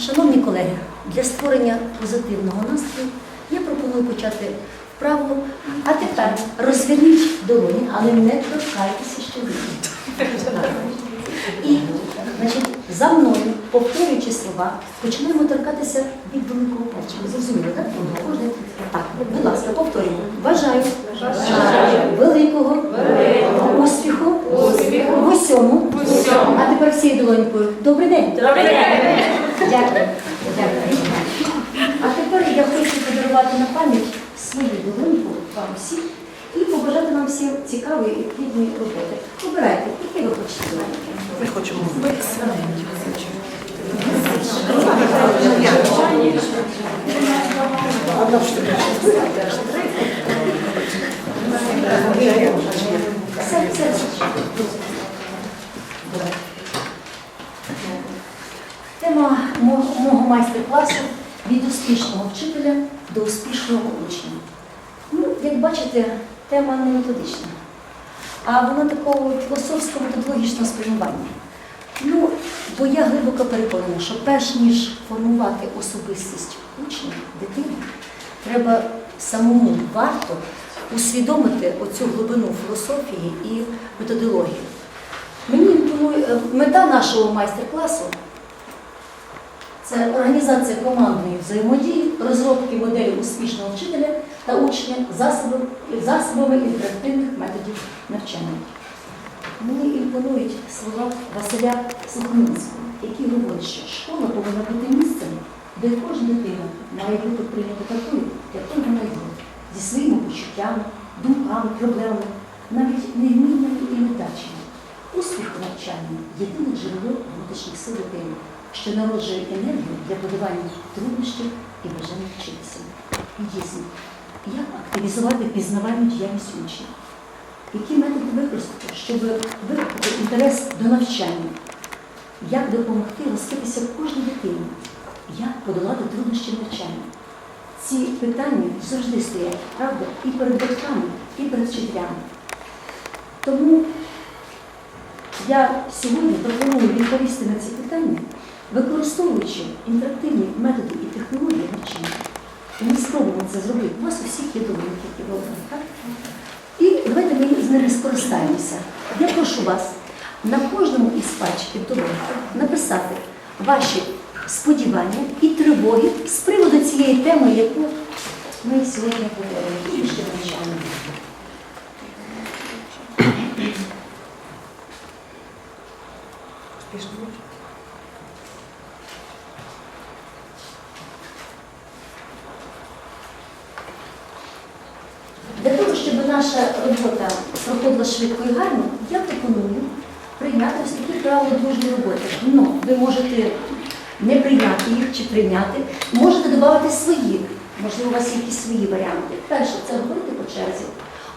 Шановні колеги, для створення позитивного настрою я пропоную почати вправу. А тепер розверніть долоні, але не торкайтеся ще І, значить, за мною, повторюючи слова, починаємо торкатися від великого пальчика. Зрозуміло, так? Кожен. Так, будь ласка, повторюємо. Бажаю, великого, успіху, в усьому. А тепер всією долонькою. Добрий день. Добрий день. Дякую. Дякую. А тепер я хочу подарувати на пам'ять свою долоньку вам всім і побажати вам всім цікавої і плідної роботи. Обирайте, які ви хочете. Ми хочемо. Одна штука. Все, все, все. Мого майстер-класу від успішного вчителя до успішного учня. Ну, як бачите, тема не методична, а вона такого філософського методологічного спрямування. Ну, бо я глибоко переконана, що перш ніж формувати особистість учня, дитини, треба самому варто усвідомити оцю глибину філософії і методології. Мені е, мета нашого майстер-класу це організація командної взаємодії, розробки моделі успішного вчителя та учня засобами, засобами інтерактивних методів навчання. Мені імпонують слова Василя Сухомінського, який говорить, що школа повинна бути місцем, де кожна дитина має бути прийнята такою, якою вона є, зі своїми почуттями, думками, проблемами, навіть невміннями і недачами. Успіх у навчанні єдине джерело внутрішніх сил дитини, що народжує енергію для подавання труднощів і бажання вчитися. І дійсно, як активізувати пізнавальну діяльність учнів? Які методи використати, щоб викликати інтерес до навчання? Як допомогти розкритися кожній дитині? Як подолати труднощі навчання? Ці питання завжди стоять, правда, і перед батьками, і перед вчителями. Тому я сьогодні пропоную відповісти на ці питання, використовуючи інтерактивні методи і технології навчання. Ми спробуємо це зробити. У вас у всіх є довідки, які ви так? І давайте ми з ними скористаємося. Я прошу вас на кожному із пальчиків довідки написати ваші сподівання і тривоги з приводу цієї теми, яку ми сьогодні говоримо. Трішки навчання. Успішно. Для того, щоб наша робота проходила швидко і гарно, я пропоную прийняти ось такі правила дружньої роботи. Ну, ви можете не прийняти їх чи прийняти, можете додати свої. Можливо, у вас є якісь свої варіанти. Перше, це говорити по черзі.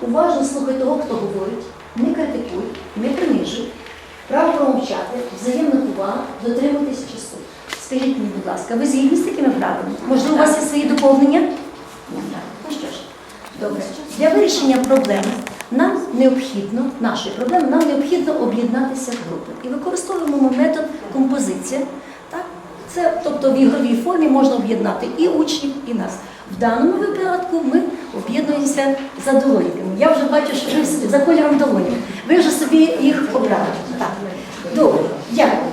Уважно слухай того, хто говорить, не критикуй, не принижуй, право промовчати, взаємна повага, дотримуйтесь часу. Скажіть мені, будь ласка, ви згідні з такими правилами? Можливо, у вас є свої доповнення? Ні, так. Ну що ж, добре. Для вирішення проблеми нам необхідно, нашої проблеми, нам необхідно об'єднатися в групи. І використовуємо ми метод композиція. Так? Це, тобто в ігровій формі можна об'єднати і учнів, і нас. В даному випадку ми об'єднуємося за долоньками. Я вже бачу, що ви за кольором долонів. Ви вже собі їх обрали. Так. Добре, дякую.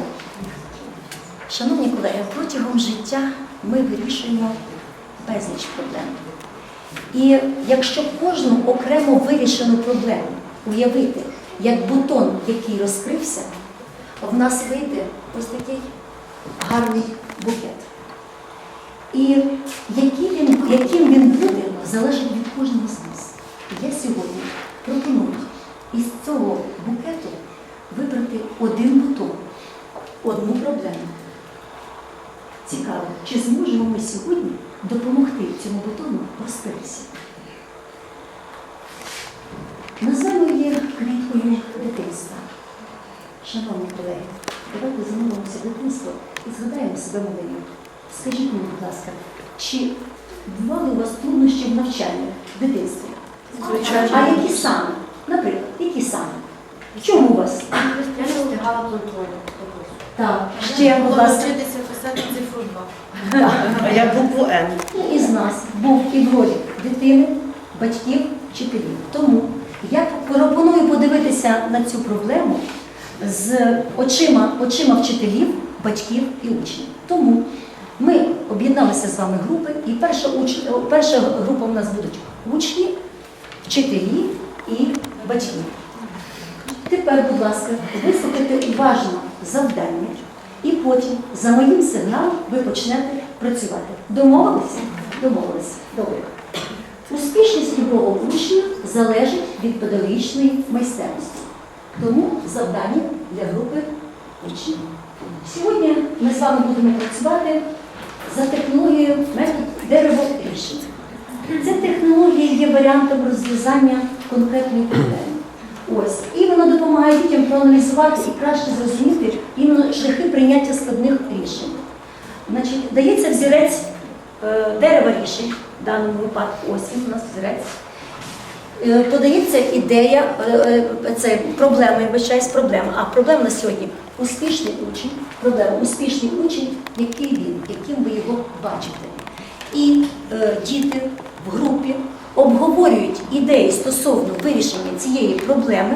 Шановні колеги, протягом життя ми вирішуємо безліч проблем. І якщо кожну окремо вирішену проблему уявити як бутон, який розкрився, в нас вийде ось такий гарний букет. І який він, яким він буде, залежить від кожного з нас. Я сьогодні пропоную із цього букету вибрати один бутон, одну проблему. Цікаво, чи зможемо ми сьогодні допомогти цьому бутону розкритися? Назвемо її квіткою дитинства. Шановні колеги, давайте замовимося дитинство і згадаємо себе малими. Скажіть мені, будь ласка, чи бували у вас труднощі в навчанні в дитинстві? Звичайно. А які саме? Наприклад, які саме? В чому у вас? Я не встигала планувати. Так, ще, будь ласка. Писати цифру А я букву Н. Із нас був і в ролі дитини, батьків, вчителів. Тому я пропоную подивитися на цю проблему з очима, очима вчителів, батьків і учнів. Тому ми об'єдналися з вами групи, і перша, уч... перша група у нас будуть учні, вчителі і батьки. Тепер, будь ласка, вислухайте уважно завдання, і потім за моїм сигналом ви почнете працювати. Домовилися? Домовилися. Добре. Успішність любого учня залежить від педагогічної майстерності. Тому завдання для групи учнів. Сьогодні ми з вами будемо працювати за технологією метод дерево рішення. Ця технологія є варіантом розв'язання конкретної проблеми. Ось. І вона допомагає дітям проаналізувати і краще зрозуміти іменно прийняття складних рішень. Значить, дається взірець е, дерева рішень, в даному випадку ось у нас взірець. Е, Подається ідея, е, це проблема, я вибачаюсь, проблема. А проблема на сьогодні успішний учень, проблема успішний учень, який він, яким ви його бачите. І е, діти в групі обговорюють ідеї стосовно вирішення цієї проблеми,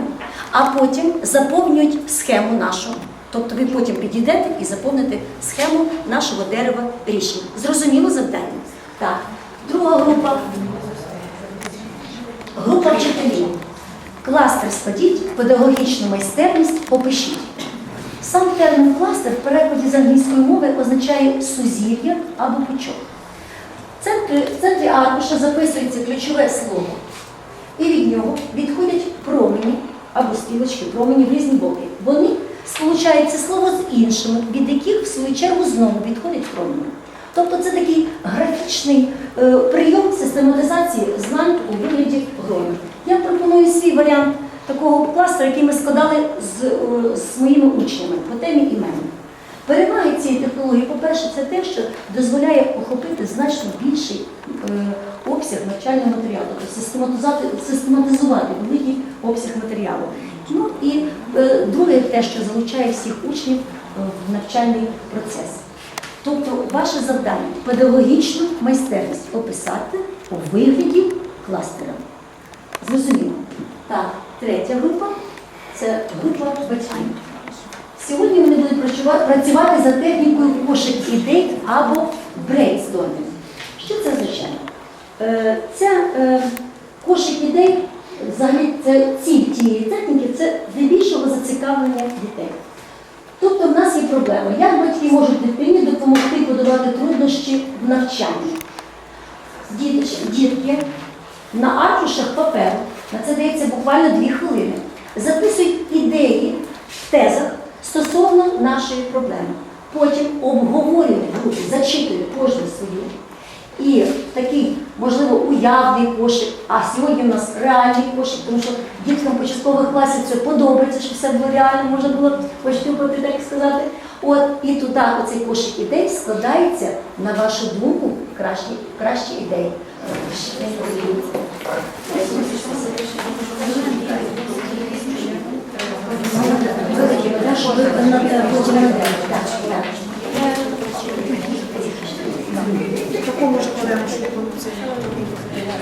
а потім заповнюють схему нашу. Тобто ви потім підійдете і заповните схему нашого дерева рішень. Зрозуміло завдання? Так. Друга група Група вчителів. Кластер складіть, педагогічну майстерність опишіть. Сам термін кластер в перекладі з англійської мови означає сузір'я або пучок. В центрі, аркуша записується ключове слово. І від нього відходять промені або стрілочки, промені в різні боки. Вони сполучають це слово з іншими, від яких в свою чергу знову відходять промені. Тобто це такий графічний е, прийом систематизації знань у вигляді громів. Я пропоную свій варіант такого кластера, який ми складали з, е, з моїми учнями по темі іменів. Переваги цієї технології, по-перше, це те, що дозволяє охопити значно більший е, обсяг навчального матеріалу, тобто систематизувати великий обсяг матеріалу. Ну і е, друге, те, що залучає всіх учнів е, в навчальний процес. Тобто ваше завдання педагогічну майстерність описати у вигляді кластера. Зрозуміло. Так, третя група це група батьків. Сьогодні вони будуть працювати за технікою пошук ідей або брейнстормінг. Що це означає? Е, Ця е, кошик ідей, взагалі це ціль тієї техніки, це здебільшого зацікавлення дітей. Тобто в нас є проблема, як батьки можуть дитині допомогти подолати труднощі в навчанні. Дітки на аркушах паперу, на це дається буквально дві хвилини, записують ідеї в тезах стосовно нашої проблеми. Потім обговорюють в зачитують кожну свою. І такий, можливо, уявний кошик, а сьогодні в нас реальний кошик, тому що діткам початкових класів це подобається, що все було реально, можна було пощупати, так сказати. От і туди оцей кошик ідей складається, на вашу думку, кращі, кращі ідеї. Великі, так, щоб ви на- на-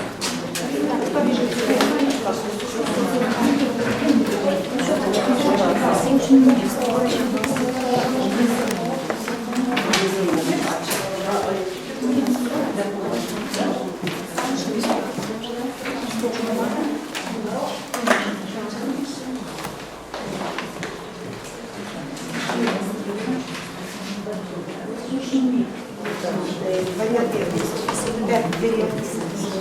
потім на- так, так. Таку може кладемо, щоб це.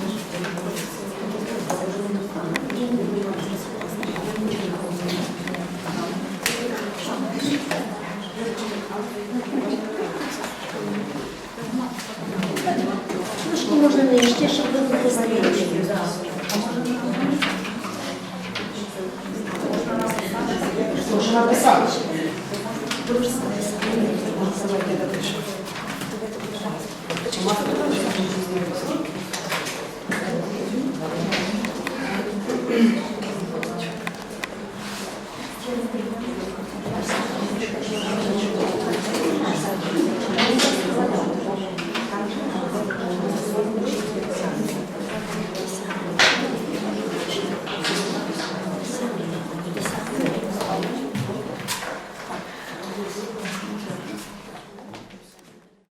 Трошки можна нижче, щоб ви були стрілочки. Можна написати.